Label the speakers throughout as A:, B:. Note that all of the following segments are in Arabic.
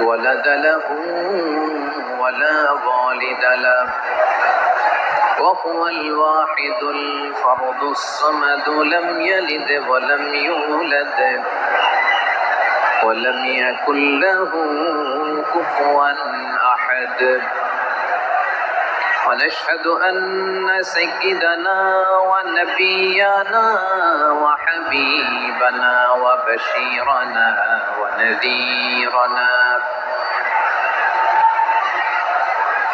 A: ولد له ولا والد له. وهو الواحد الفرد الصمد لم يلد ولم يولد. ولم يكن له كفوا أحد. ونشهد أن سيدنا ونبينا وحبيبنا وبشيرنا ونذيرنا.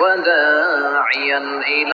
A: وداعيا إلى